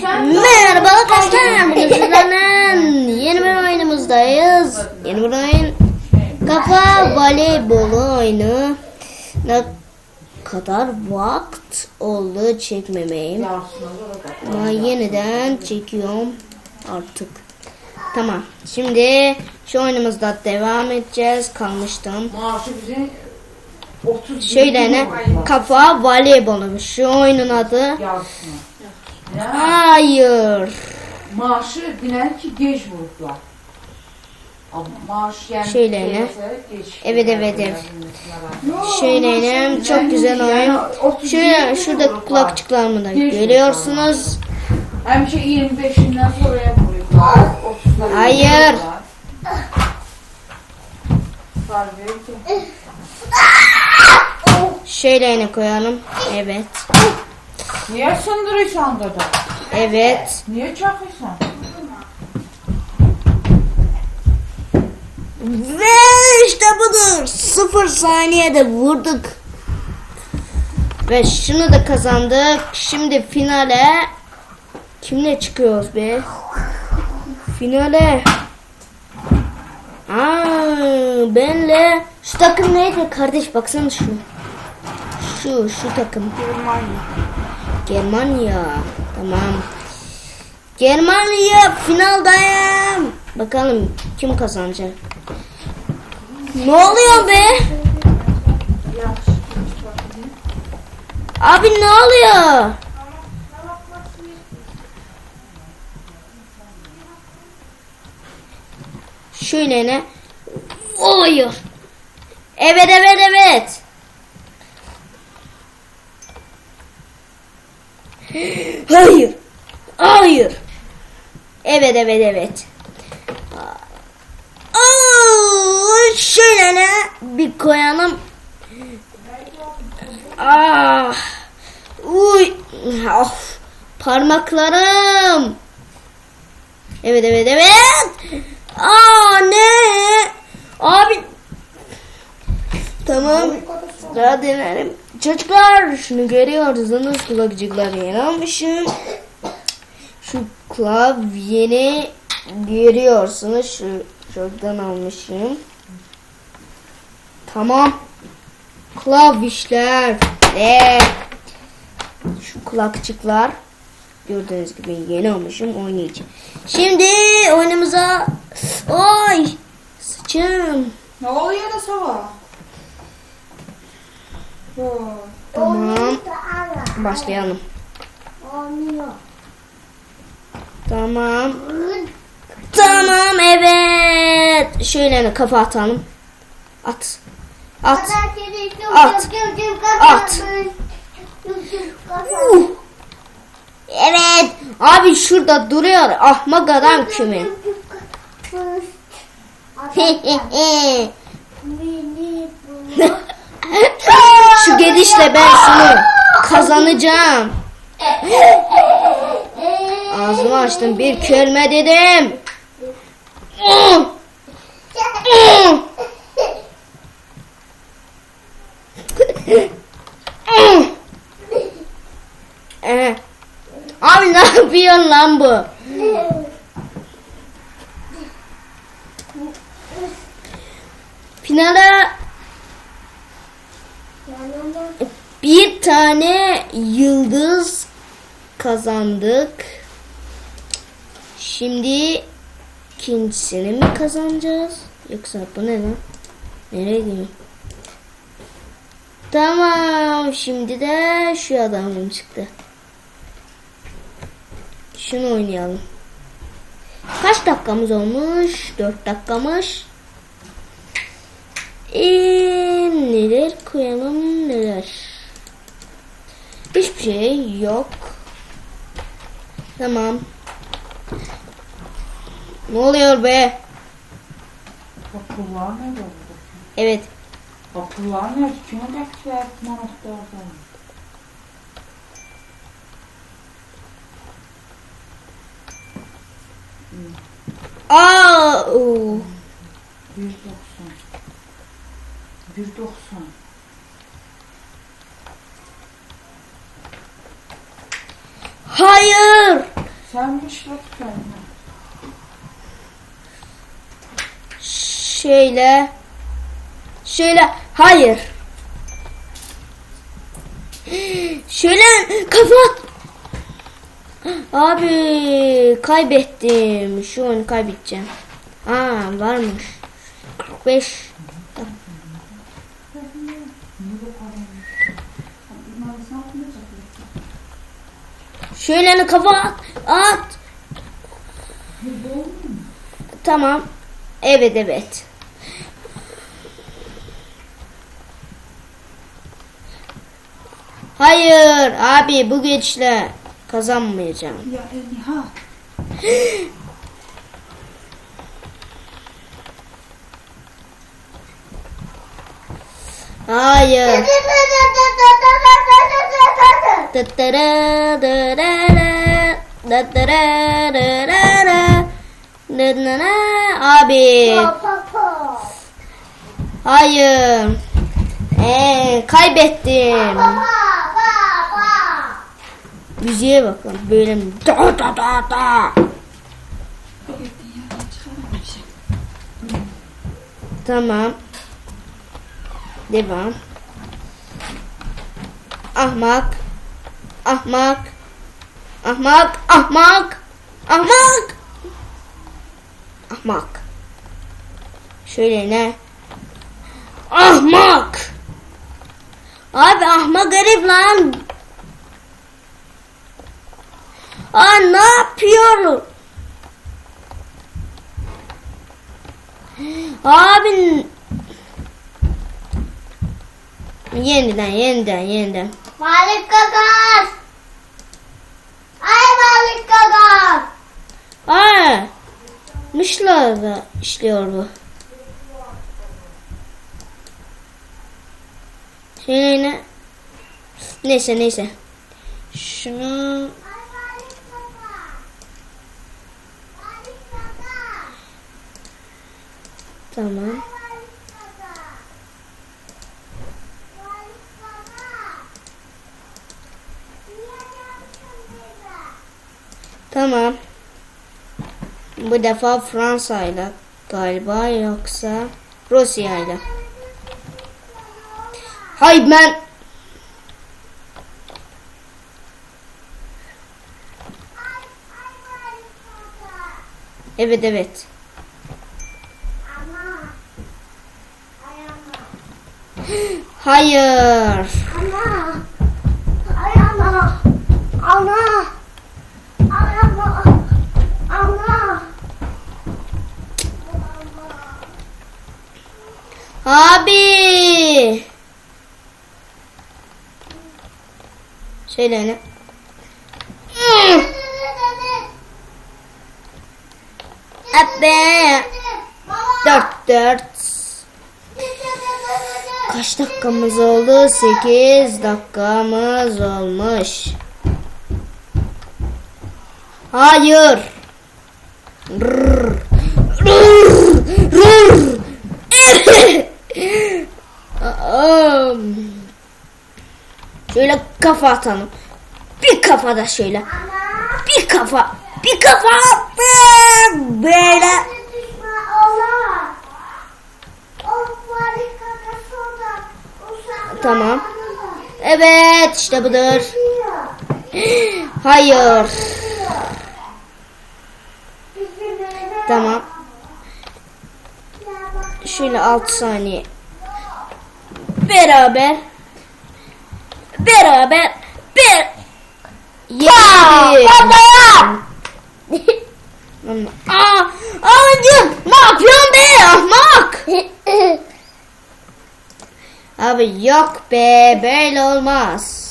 Merhaba arkadaşlar. Bugün yeni bir oyunumuzdayız. Yeni bir oyun. Kafa voleybolu oyunu. Ne kadar vakt oldu çekmemeyim. Ama yeniden çekiyorum artık. Tamam. Şimdi şu oyunumuzda devam edeceğiz. Kalmıştım. Maaşı bize 30 Şöyle ne? Kafa voleybolu. Şu oyunun adı. Yazsın. Hayır. maaşı biner ki geç vurdular. Ama maaş yani Şöyle geç. Evet, evet, evet. Şöyle maaşı çok güzel oyun. 30 Şuraya, bin şurada kulakçıklarımı da görüyorsunuz. Hem şey 25'inden sonraya vuruyorlar. 30'lar Hayır. Şöyle yine koyalım. Evet. Niye sındırıyorsun da? Evet. Niye çakıyorsun? Ve işte budur. Sıfır saniyede vurduk. Ve şunu da kazandık. Şimdi finale kimle çıkıyoruz be? Finale. Aa, benle şu takım neydi kardeş baksana şu. Şu şu takım. Germanya. Tamam. Germanya finaldayım. Bakalım kim kazanacak. Ne oluyor be? Abi ne oluyor? Şöyle ne? Oluyor. Evet evet evet. Hayır. Hayır. Evet evet evet. Aa, şöyle? Bir koyalım. Ah. Uy. Of. Parmaklarım. Evet evet evet. Aa ne? Abi. Tamam. Daha denerim. Çocuklar şunu görüyorsunuz kulakçıkları yeni almışım. Şu klavyeni görüyorsunuz. Şu şuradan almışım. Tamam. Klavişler ve şu kulakçıklar gördüğünüz gibi yeni almışım oynayacağım. Şimdi oyunumuza oy sıçım. Ne oluyor da sabah? Tamam. Başlayalım. Tamam. Tamam evet. Şöyle kafa atalım. At. At. At. At. Uh. Evet. Abi şurada duruyor ahmak adam kimi. Şu gedişle ben şunu kazanacağım. Ağzımı açtım bir kelime dedim. Ee, Abi ne yapıyorsun lan bu? Finale bir tane yıldız kazandık. Şimdi ikincisini mi kazanacağız? Yoksa bu ne lan? Nereye gidiyor? Tamam. Şimdi de şu adamım çıktı. Şunu oynayalım. Kaç dakikamız olmuş? 4 dakikamız. Ee, neler koyalım neler? Hiçbir şey yok. Tamam. Ne oluyor be? Kapılar ne oldu? Evet. Kapılar ne? Kime bekler manastırdan? Aa, oo. 190. 190. Hayır. Bak kendine. Şöyle. Şöyle. Hayır. Şöyle kapat. Abi kaybettim. Şu oyunu kaybedeceğim. Aa varmış. 45. Şöyle kafa at. At. Tamam. Evet evet. Hayır abi bu geçle kazanmayacağım. Ya Nihat. Hayır. Abi. Hayır. Ee, kaybettim. Müziğe bakın. Böyle mi? da da da da. Tamam. Devam. Ahmak. Ahmak. Ahmak. Ahmak. Ahmak. Ahmak. Şöyle ne? Ahmak. Abi ahmak herif lan. Aa ne yapıyorum? Abi yeniden yeniden yeniden. Malik Gagas. Ay Malik Gagas. Aa, mışla da işliyor bu. Şey ne? Neyse neyse. Şunu Ay tamam. Malik Gagas. Malik Gagas. Niye yaptın bize? Tamam. Bu defa Fransa ile galiba yoksa Rusya ile. Hayır ben evet evet. Hayır. Ana. Ay ana. Ana. Ay ana. Ana. Abi. Şöyle ne? Abi. Dört dört. Kaç dakikamız oldu? Sekiz dakikamız olmuş. Hayır. Rrr. Rrr. Rrr. Şöyle kafa atalım. Bir kafa da şöyle. Bir kafa. Bir kafa. Böyle. Tamam. Evet işte budur. Hayır. Tamam. Şöyle 6 saniye. Beraber. Beraber. Bir. Yedi. Aa, abicim ne yapıyorsun be ahmak? Abi yok be böyle olmaz.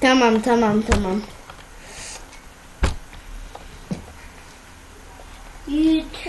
Tamam tamam tamam.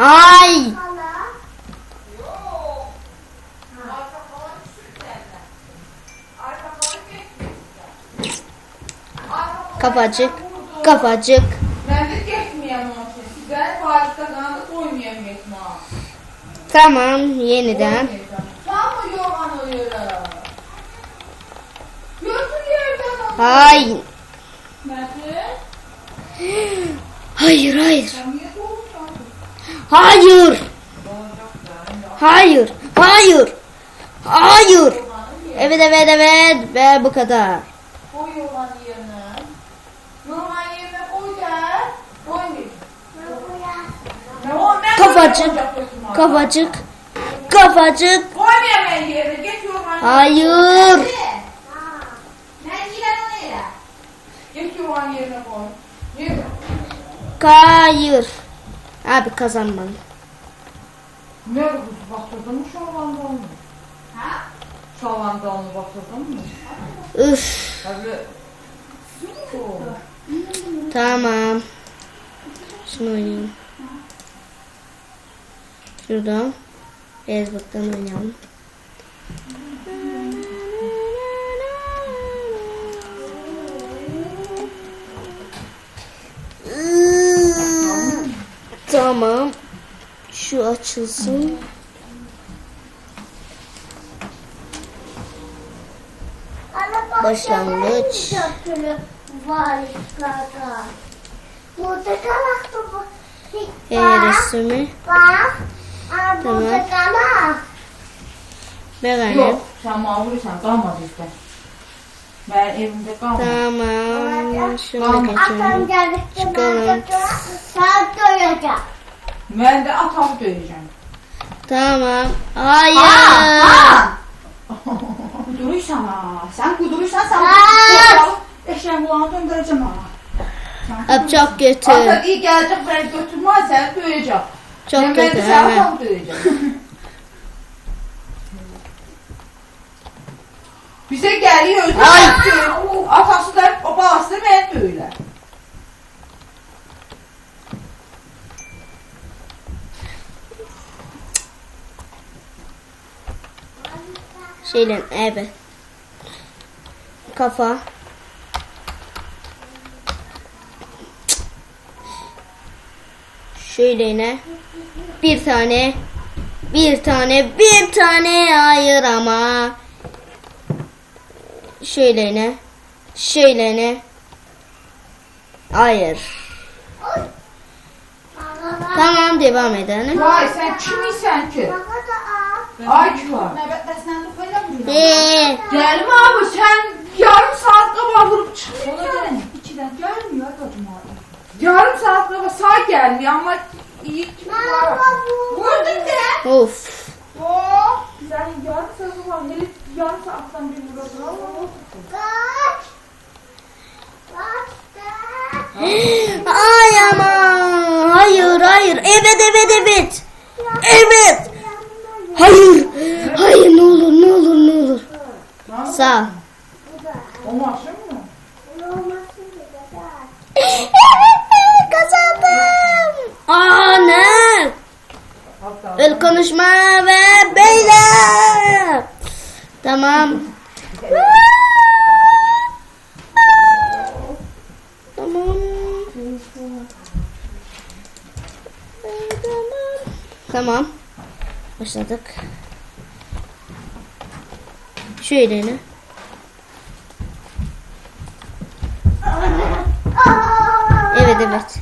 Hala. Kafacık. Kafacık. Ben de geçmeyeyim o. Sizler Paris'te kanalda koymayayım geçme. Tamam yeniden. Tamam yorgan oluyor? Götür yerden onu. Hay. Metin. Hayır hayır. Hayır. Hayır. Hayır. Hayır. Evet evet evet ve bu kadar. Koy yerine. Yerine koy da. Kafacık. Kafacık. Kafacık. Koymayayım ben yerine. Geç yorgan yerine. Hayır. Geç yorgan yerine koy. Yürü. Hayır. Abi kazanmadım. Nerede bu? Bastırdın mı şalvanda onu? Ha? Şalvanda onu bastırdın mı? Üf. Tabii. Tamam. Şunu oynayalım. Şuradan. Facebook'tan oynayalım. Tamam. Şu açılsın. Başlangıç. Var kaka. Portakal aklı E resmi. Tamam. Beğendim. Yok. Sen mağlurusan kalmadı işte. Ben evimde kalmadım. Tamam. Şuna geçelim. geldikçe Çıkalım. ben de saat doyacağım. Ben de atamı döveceğim. Tamam. Hayır. Kuduruysan ha. Sen kuduruysan sen Aa! Eşeğin kulağını döndüreceğim ha. Çok kötü. Ata iyi gelecek beni götürmezsen döveceğim. Çok ben kötü. de sen döveceğim. Bize geliyor. Ay! Atası da babası da ben böyle. Şeyle evet. Kafa. Şöyle yine. Bir tane. Bir tane. Bir tane. Hayır ama. Şöyle yine. Şöyle yine. Hayır. Tamam devam edelim. Vay sen kimisen ki? Ay ki var. Gelme abi sen yarım saat kaba vurup çıkmıyorsun. İçiden gelmiyor adacım abi. Yarım saat kaba sağ gelmiyor ama iyi ki var. Vurdun de. of. Oo, sen yarım saat var. Melih yarım saatten bir vururdun ama. Kaç. Ay ama. Hayır hayır. Evet evet evet. Evet. Hayır ne olur ne olur ne olur. Sağ ol. O maçı mı? Kazandım. Aa ne? Hatta. El konuşma ve beyler. Tamam. Tamam. Tamam. Başladık. Şöyle ne? Evet evet.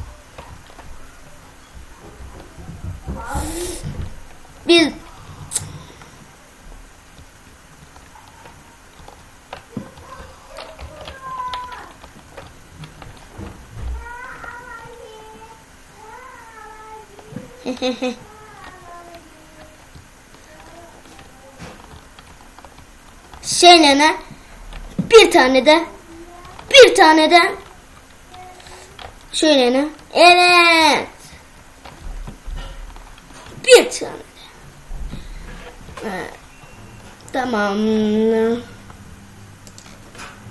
Bir Şeyle ne? Bir tane de bir tane de şöyle ne? Evet. Bir tane de. Evet. Tamam.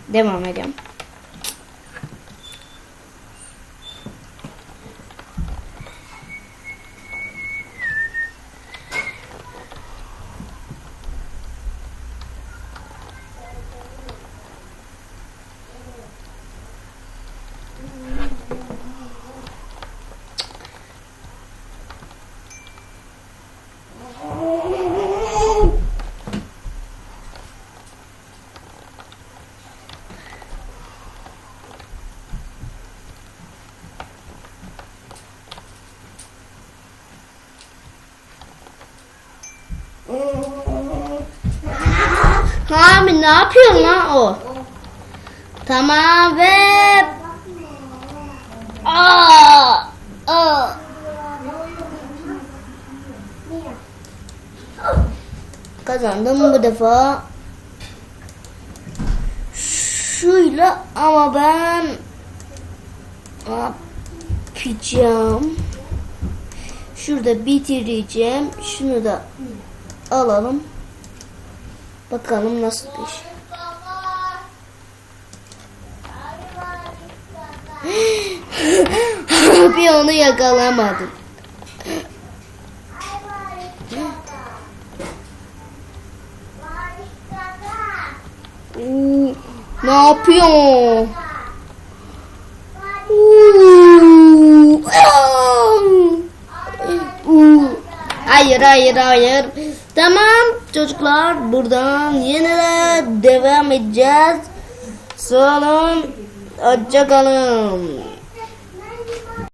Devam edelim. Ne yapıyorsun lan o? Tamam ve Aa! Aa! Kazandım bu defa. Şuyla ama ben ne yapacağım? Şurada bitireceğim. Şunu da alalım. Bakalım nasıl bir şey. Abi onu yakalamadım. Oo, ne yapıyor? Oo, aa! Oo. Hayır hayır hayır. Tamam çocuklar buradan yine de devam edeceğiz. Sağ olun. Hoşça kalın.